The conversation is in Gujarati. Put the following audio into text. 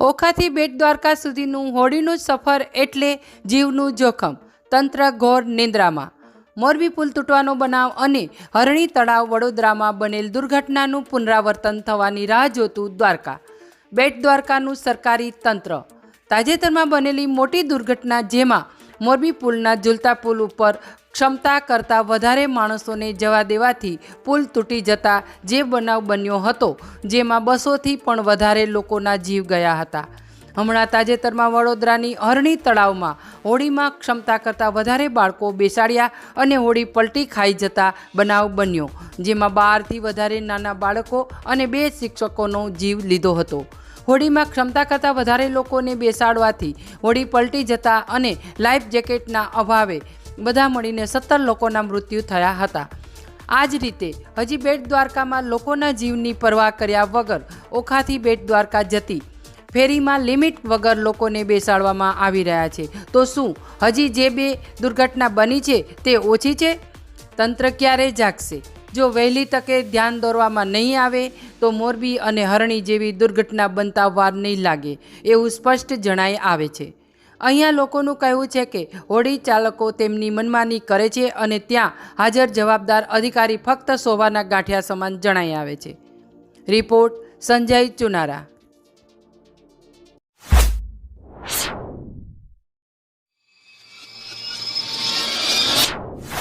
ઓખાથી બેટ દ્વારકા સુધીનું હોડીનું સફર એટલે જીવનું જોખમ. તંત્ર ઘોર નિંદ્રામાં. મોરબી પુલ તૂટવાનો બનાવ અને હરણી તળાવ વડોદરામાં બનેલ દુર્ઘટનાનું પુનરાવર્તન થવાની રાહ જોતું દ્વારકા. બેટ દ્વારકાનું સરકારી તંત્ર. તાજેતરમાં બનેલી મોટી દુર્ઘટના જેમાં મોરબી પુલના ઝૂલતા પુલ ઉપર ક્ષમતા કરતાં વધારે માણસોને જવા દેવાથી પુલ તૂટી જતા જે બનાવ બન્યો હતો, જેમાં બસોથી પણ વધારે લોકોના જીવ ગયા હતા. હમણાં તાજેતરમાં વડોદરાની હરણી તળાવમાં હોડીમાં ક્ષમતા કરતાં વધારે બાળકો બેસાડ્યા અને હોડી પલટી ખાઈ જતા બનાવ બન્યો, જેમાં બારથી વધારે નાના બાળકો અને બે શિક્ષકોનો જીવ લીધો હતો. હોડીમાં ક્ષમતા કરતાં વધારે લોકોને બેસાડવાથી હોડી પલટી જતા અને લાઈફ જેકેટના અભાવે બધા મળીને સત્તર લોકોના મૃત્યુ થયા હતા. આ જ રીતે હજી બેટ દ્વારકામાં લોકોના જીવની પરવા કર્યા વગર ઓખાથી બેટ દ્વારકા જતી ફેરીમાં લિમિટ વગર લોકોને બેસાડવામાં આવી રહ્યા છે. તો શું હજી જે બે દુર્ઘટના બની છે તે ઓછી છે? તંત્ર ક્યારે જાગશે? જો વહેલી તકે ધ્યાન દોરવામાં નહીં આવે, તો મોરબી અને હરણી જેવી દુર્ઘટના બનતા વાર નહીં લાગે, એવું સ્પષ્ટ જણાઈ આવે છે. અહીંયા લોકોનું કહેવું છે કે, હોડી ચાલકો તેમની મનમાની કરે છે અને ત્યાં હાજર જવાબદાર અધિકારી ફક્ત સોવાના ગાંઠિયા સમાન જણાઈ આવે છે. રિપોર્ટ સંજય ચુનારા.